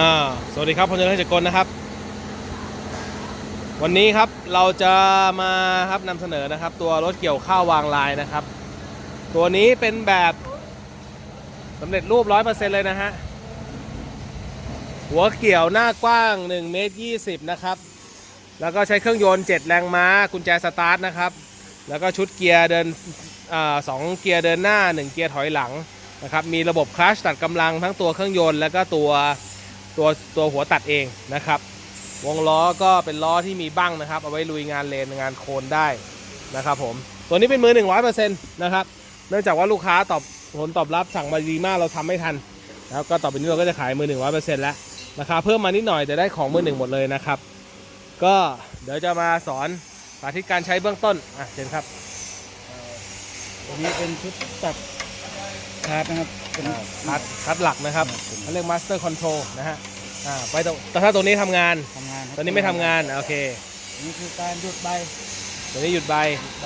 อ่าสวัสดีครับพลเรือจักรกลนะครับ วันนี้ครับเราจะมาครับนำเสนอนะครับ ตัวรถเกี่ยวข้าววางลายนะครับ ตัวนี้เป็นแบบสำเร็จรูป100%เลยนะฮะหัวเกี่ยวหน้ากว้าง1เมตร20 นะครับ แล้วก็ใช้เครื่องยนต์ 7 แรงม้า กุญแจสตาร์ทนะครับ แล้วก็ชุดเกียร์เดินอสองเกียร์เดินหน้า 1 เกียร์ถอยหลังนะครับ มีระบบคลัชตัดกำลังทั้งตัวเครื่องยนต์ แล้วก็ตัว ตัวตัวหัวตัดเองนะครับ วงล้อก็เป็นล้อที่มีบั้งนะครับ เอาไว้ลุยงานเลนงานโคนได้นะครับผมตัวนี้เป็นมือ 100%นะครับเนื่องจากว่าลูกค้าตอบผลตอบรับสั่งมาดีมากเราทำไม่ทัน แล้วก็ต่อไปนี้เราก็จะขายมือ 100%แล้วราคาเพิ่มมานิดหน่อยแต่ได้ของมือหนึ่งหมดเลยนะครับ ก็เดี๋ยวจะมาสอนสาธิตการใช้เบื้องต้นอะเชิญครับตัวนี้เป็นชุดตัดคาร์ดนะครับ เป็นคัดคัดหลักนะครับครับผมเขาเรียก master control นะฮะอ่าไปตรงแต่ถ้าตัวนี้ทำงาน ทำงานครับตัวนี้ไม่ทำงานโอเค นี่คือการหยุดใบตัวนี้หยุดใบ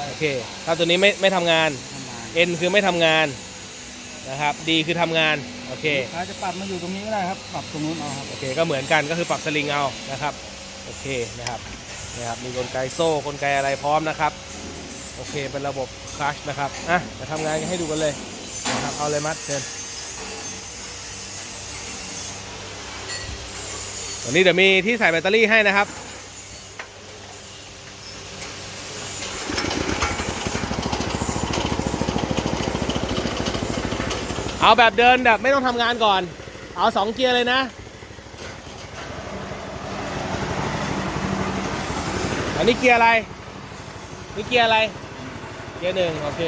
โอเค ถ้าตัวนี้ไม่ไม่ทำงาน ทำงาน N คือไม่ทำงานนะครับ D คือทำงานโอเคลูกค้าจะปรับมาอยู่ตรงนี้ก็ได้ครับ ปรับตรงนู้นเอาครับ โอเคก็เหมือนกันก็คือปรับสลิงเอานะครับโอเคนะครับนะครับมีกลไกโซ่กลไกอะไรพร้อมนะครับโอเคเป็นระบบคลัชนะครับอะจะทำงานกันให้ดูกันเลยนะครับเอาเลยมัดเชิญ วันนี้เดี๋ยวมีที่ใส่แบตเตอรี่ให้นะครับ เอาแบบเดินแบบไม่ต้องทำงานก่อน เอาสองเกียร์เลยนะ อันนี้เกียร์อะไร นี่เกียร์อะไร เกียร์หนึ่งโอเค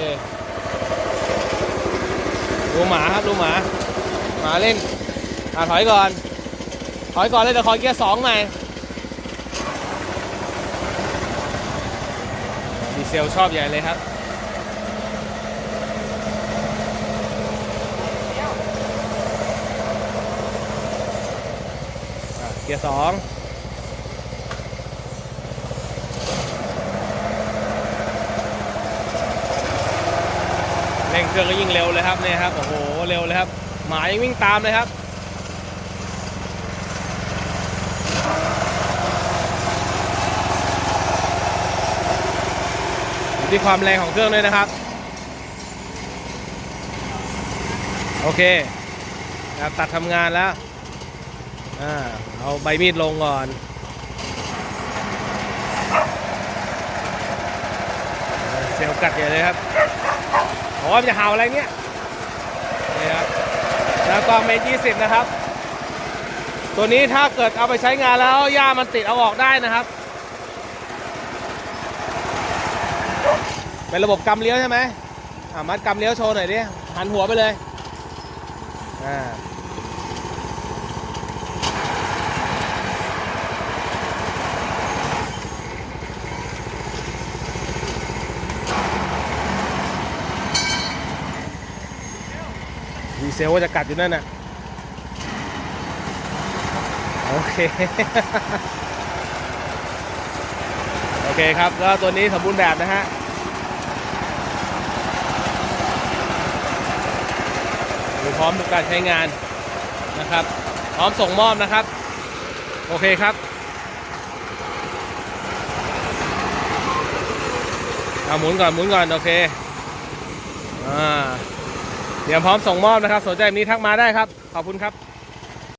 ดูหมาครับดูหมา หมาเล่นอะถอยก่อน ถอยก่อนเลยเดี๋ยวขอเกียร์สองหน่อยดีเซลชอบใหญ่เลยครับเกียร์สองเร่งเครื่องก็ยิ่งเร็วเลยครับเนี่ยครับโอ้โหเร็วเลยครับหมายังวิ่งตามเลยครับ ที่ความแรงของเครื่องด้วยนะครับ โอเคตัดทำงานแล้วอเอาใบมีดลงก่อน เซลกัดใหญ่เลยครับโอ้จะเห่าอะไรเนี่ยนี่ครับแล้วก็เมตรยี่สิบนะครับ ตัวนี้ถ้าเกิดเอาไปใช้งานแล้วหญ้ามันติดเอาออกได้นะครับ เป็นระบบกำเลี้ยวใช่ไหมอ่ามัดกำเลี้ยวโชว์หน่อยดิหันหัวไปเลยอ่าดีเซลว่าจะกัดอยู่นั่นน่ะ โอเค โอเคครับ ก็ตัวนี้สมบูรณ์แบบนะฮะดูพ ร้อมทุกการใช้งานนะครับ พร้อมส่งมอบนะครับ โอเคครับเอาหมุนก่อนหมุนก่อนโอเคอ่าเดี๋ยวพร้อมส่งมอบนะครับ สนใจแบบนี้ทักมาได้ครับ ขอบคุณครับ